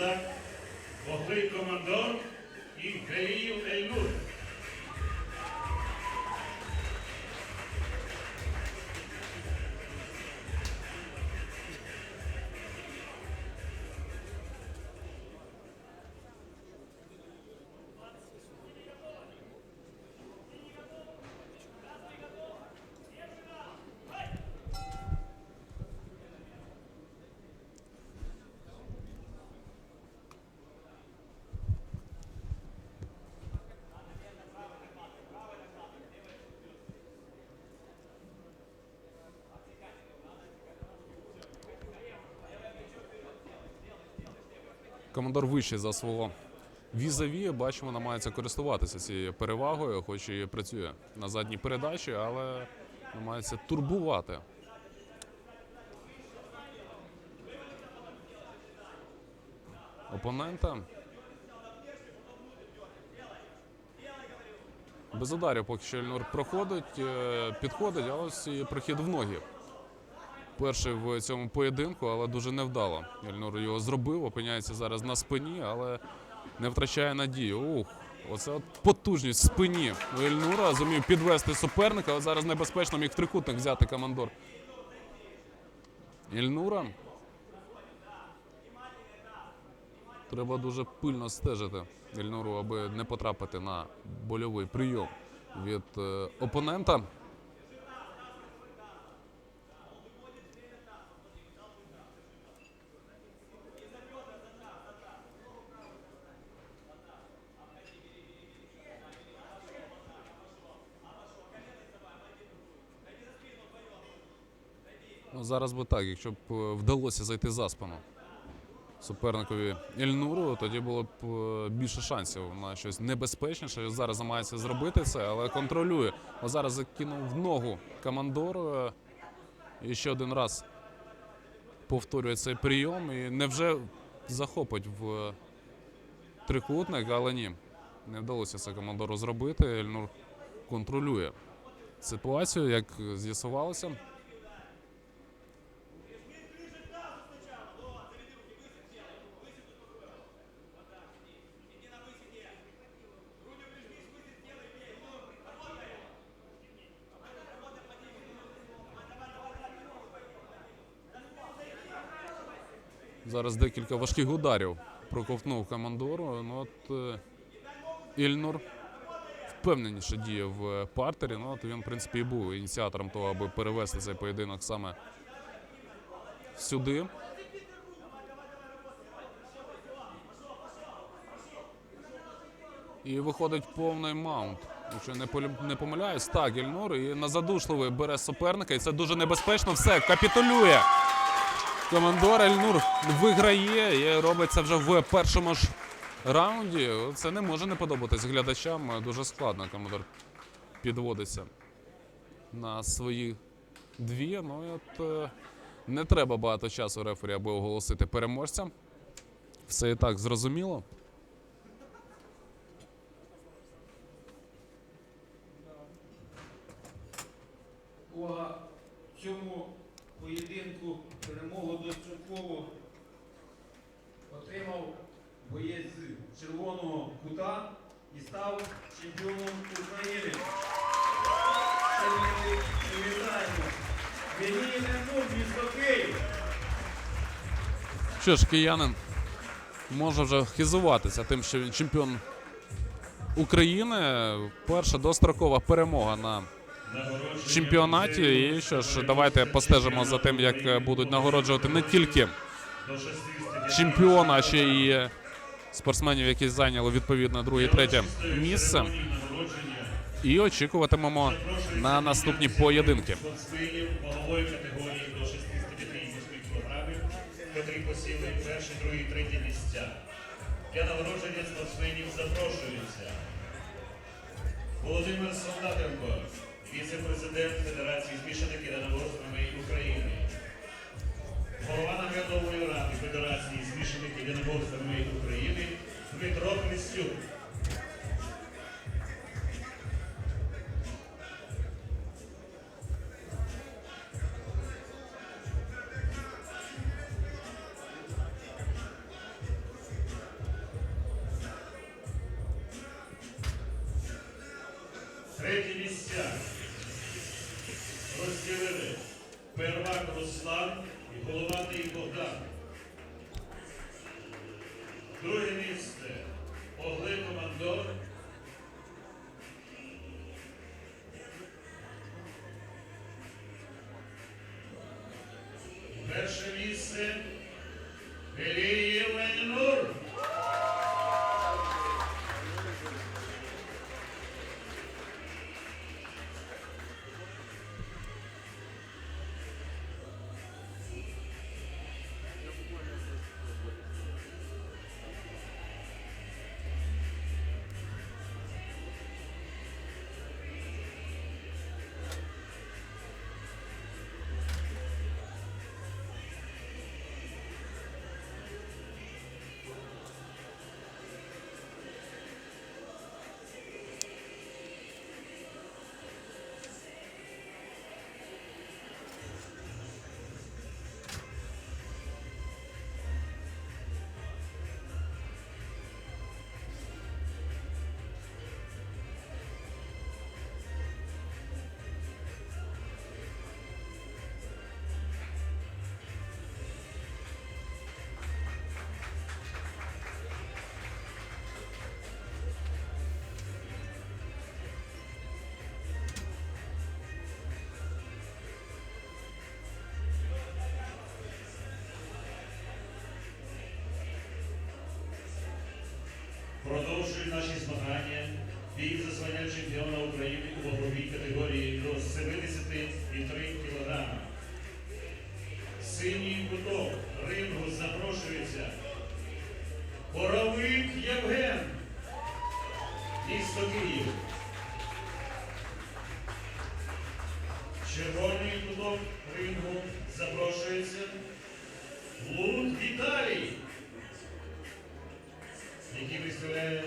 відтак Бохлий Командор і Галіїв Ельнур. Командор вищий за свого візаві, бачимо, намагається користуватися цією перевагою, хоч і працює на задній передачі, але намагається турбувати. Опонента. Без ударів поки що Ельнур проходить, е, підходить, а ось і прохід в ноги перший в цьому поєдинку, але дуже невдало. Ельнур його зробив, опиняється зараз на спині, але не втрачає надію. Ух, оце от потужність спині Ельнура. Зумів підвести суперника, але зараз небезпечно міг в трикутник взяти командор. Ельнура. Треба дуже пильно стежити Ельнуру, аби не потрапити на больовий прийом від е, опонента. Зараз би так, якщо б е, вдалося зайти за спину суперникові Ельнуру, тоді було б е, більше шансів на щось небезпечніше. Зараз намагається зробити це, але контролює. О, зараз закинув в ногу командор. е, І ще один раз повторює цей прийом. І невже захопить в трикутник, але ні. Не вдалося це командору зробити. Ельнур контролює ситуацію, як з'ясувалося. Зараз декілька важких ударів проковтнув командору. Ну от е, Ільнур впевненіше діє в партері. Ну от він, в принципі, і був ініціатором того, аби перевести цей поєдинок саме сюди. І виходить повний маунт. Якщо не не помиляюсь, так, Ільнур і на задушливий бере суперника, і це дуже небезпечно. Все, капітулює. Командор Ельнур виграє і робить це вже в першому ж раунді. Це не може не подобатись глядачам. Дуже складно командор підводиться на свої дві. Ну от е, не треба багато часу рефері, аби оголосити переможця. Все і так зрозуміло. Увага! В цьому поєдинку перемогу достроково отримав боєць червоного кута і став чемпіоном України. Що ж, киянин може вже хизуватися тим, що він чемпіон України. Перша дострокова перемога на чемпіонаті. І що ж, давайте постежимо за тим, як е, будуть нагороджувати не тільки чемпіона, а ще й спортсменів, які зайняли відповідно друге і третє місце. І очікуватимемо на наступні поєдинки. спортсменів вагової категорії до 68 кілограмів, котрі посіли перші, другі, треті місця. Для нагородження спортсменів запрошуються Володимир Солдатенко, віце-президент Федерації змішаних єдиноборств України. Руслан і Головатий Богдан. Друге місце Огли Командор. Перше місце Велієв Продовжують наші змагання. Бій за звання чемпіона України у ваговій категорії до 73 кг. Синій куток рингу запрошується Боровик Євген. Місто Київ. Червоний куток рингу запрошується Лут Віталій, İki bir süre